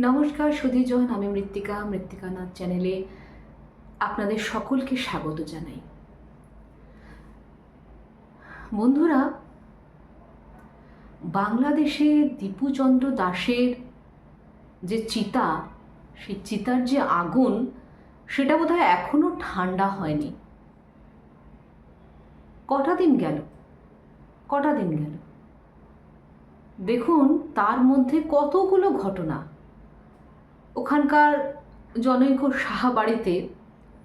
নমস্কার সুধীজন আমি মৃত্তিকা মৃত্তিকানাথ চ্যানেলে আপনাদের সকলকে স্বাগত জানাই। বন্ধুরা, বাংলাদেশে দীপুচন্দ্র দাসের যে চিতা, সেই চিতার যে আগুন, সেটা বোধহয় এখনও ঠান্ডা হয়নি। কটা দিন গেল? কটা দিন গেল? দেখুন, তার মধ্যে কতগুলো ঘটনা। ওখানকার জনৈক সাহা বাড়িতে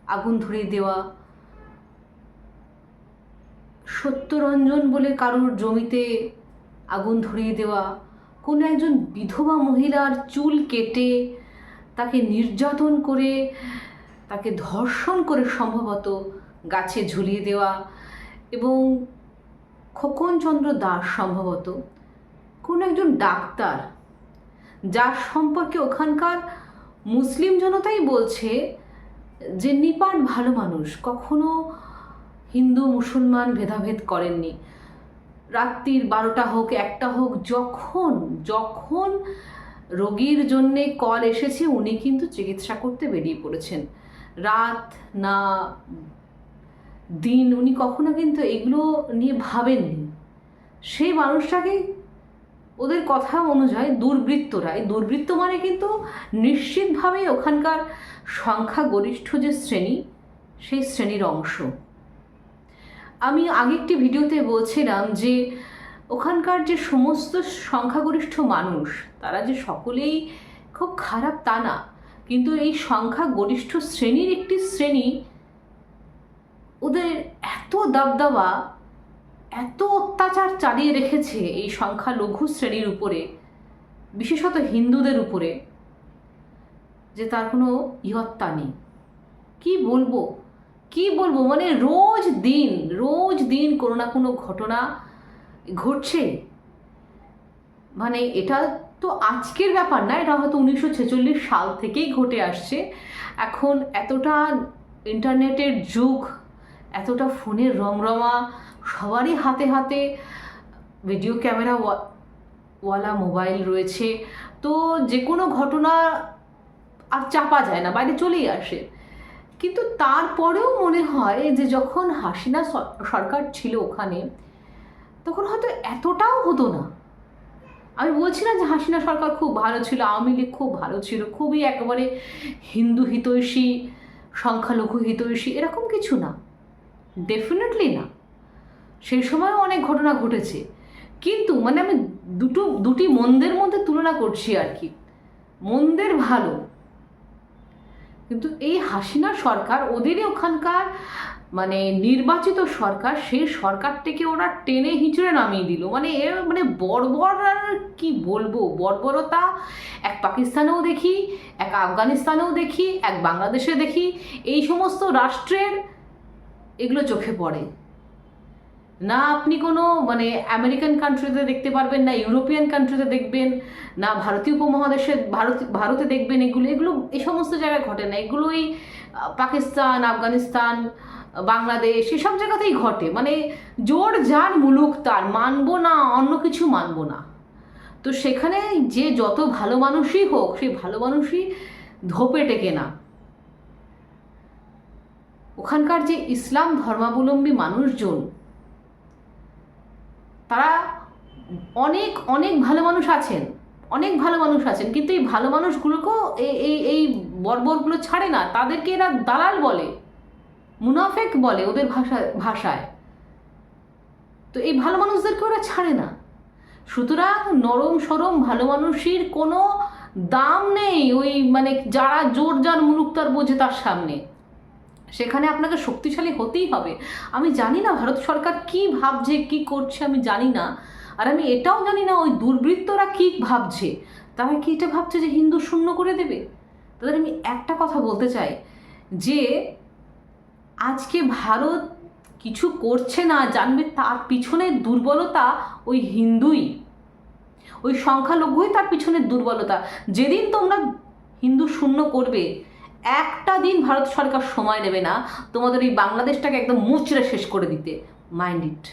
আগুন ধরিয়ে দেওয়া, সত্যরঞ্জন বলে কারোর জমিতে আগুন ধরিয়ে দেওয়া, কোনো একজন বিধবা মহিলার চুল কেটে তাকে নির্যাতন করে, তাকে ধর্ষণ করে সম্ভবত গাছে ঝুলিয়ে দেওয়া এবং খোকনচন্দ্র দাস সম্ভবত কোনো একজন ডাক্তার যার সম্পর্কে ওখানকার মুসলিম জনতাই বলছে যে নিপাট ভালো মানুষ, কখনো হিন্দু, মুসলমান ভেদাভেদ করেননি। রাত্রির বারোটা হোক, একটা হোক, যখন যখন রোগীর জন্যে কল এসেছে, উনি কিন্তু চিকিৎসা করতে বেরিয়ে পড়েছেন। রাত না দিন উনি কখনো কিন্তু এগুলো নিয়ে ভাবেননি। সেই মানুষটাকে ওদের কথা অনুযায়ী দুর্বৃত্তরা এই দুর্বৃত্ত মানে কিন্তু নিশ্চিতভাবে ওখানকার সংখ্যাগরিষ্ঠ যে শ্রেণি, সেই শ্রেণির অংশ। আমি আগে একটি ভিডিওতে বলছিলাম যে ওখানকার যে সমস্ত সংখ্যাগরিষ্ঠ মানুষ, তারা যে সকলেই খুব খারাপ তা না, কিন্তু এই সংখ্যাগরিষ্ঠ শ্রেণির একটি শ্রেণি, ওদের এত দাবদাবা এত অত্যাচার চালিয়ে রেখেছে এই সংখ্যালঘু শ্রেণির উপরে, বিশেষত হিন্দুদের উপরে, যে তার কোনো ইহত্তা নেই। কি বলব? কি বলব? মানে রোজ দিন রোজ দিন কোনো না কোনো ঘটনা ঘটছে। মানে এটা তো আজকের ব্যাপার না, এটা হয়তো উনিশশো ছেচল্লিশ সাল থেকেই ঘটে আসছে। এখন এতটা ইন্টারনেটের যুগ এতটা ফোনের রমরমা, সবারই হাতে হাতে ভিডিও ক্যামেরা ওয়ালা মোবাইল রয়েছে। তো যে কোনো ঘটনা আর চাপা যায় না, বাইরে চলেই আসে। কিন্তু তারপরেও মনে হয় যে যখন হাসিনা সরকার ছিল ওখানে, তখন হয়তো এতটাও হতো না। আমি বলছি না যে হাসিনা সরকার খুব ভালো ছিল, আওয়ামী লীগ খুব ভালো ছিল, খুবই একেবারে হিন্দু হিতৈষী, সংখ্যালঘু হিতৈষী, এরকম কিছু না। ডেফিনেটলি না। সেই সময়ও অনেক ঘটনা ঘটেছে। কিন্তু মানে আমি দুটো, দুটি মন্দের মধ্যে তুলনা করছি আর কি। মন্দের ভালো। কিন্তু এই হাসিনা সরকার, ওদেরই ওখানকার মানে নির্বাচিত সরকার, সেই সরকারটিকে ওরা টেনে হিঁচড়ে নামিয়ে দিল। মানে এ মানে বর্বর আর কি বলব? বর্বরতা। এক পাকিস্তানেও দেখি, এক আফগানিস্তানেও দেখি, এক বাংলাদেশে দেখি। এই সমস্ত রাষ্ট্রের এগুলো চোখে পড়ে। না আপনি কোনো মানে আমেরিকান কান্ট্রিতে দেখতে পারবেন, না ইউরোপিয়ান কান্ট্রিতে দেখবেন, না ভারতীয় উপমহাদেশে ভারত, ভারতে দেখবেন এগুলো এগুলো এই সমস্ত জায়গায় ঘটে না। এগুলোই পাকিস্তান, আফগানিস্তান, বাংলাদেশ, এসব জায়গাতেই ঘটে। মানে জোর যার মুলুক তার, মানবো না, অন্য কিছু মানবো না। তো সেখানে যে যত ভালো মানুষই হোক সেই ভালো মানুষই ধোপে টেকে না। ওখানকার যে ইসলাম ধর্মাবলম্বী মানুষজন, তারা অনেক অনেক ভালো মানুষ আছেন, অনেক ভালো মানুষ আছেন, কিন্তু এই ভালো মানুষগুলোকেও এই এই বর্বরগুলো ছাড়ে না। তাদেরকে এরা দালাল বলে, মুনাফেক বলে ওদের ভাষা, ভাষায়। তো এই ভালো মানুষদেরকে ওরা ছাড়ে না। সুতরাং নরম সরম ভালো মানুষের কোনো দাম নেই ওই মানে যারা জোর যার মুলুক বোঝে তার সামনে। সেখানে আপনাকে শক্তিশালী হতেই হবে। আমি জানি না ভারত সরকার কি ভাবছে, কি করছে, আমি জানি না। আর আমি এটাও জানি না ওই দুর্বৃত্তরা কি ভাবছে। তারা কি এটা ভাবছে যে হিন্দু শূন্য করে দেবে? তাদের আমি একটা কথা বলতে চাই, যে আজকে ভারত কিছু করছে না, জানবে তার পিছনের দুর্বলতা ওই হিন্দুই। ওই সংখ্যালঘুই তার পিছনের দুর্বলতা। যেদিন তোমরা হিন্দু শূন্য করবে একটা দিন ভারত সরকার সময় নেবে না, তোমাদের এই বাংলাদেশটাকে একদম মুচড়ে শেষ করে দিতে। Mind it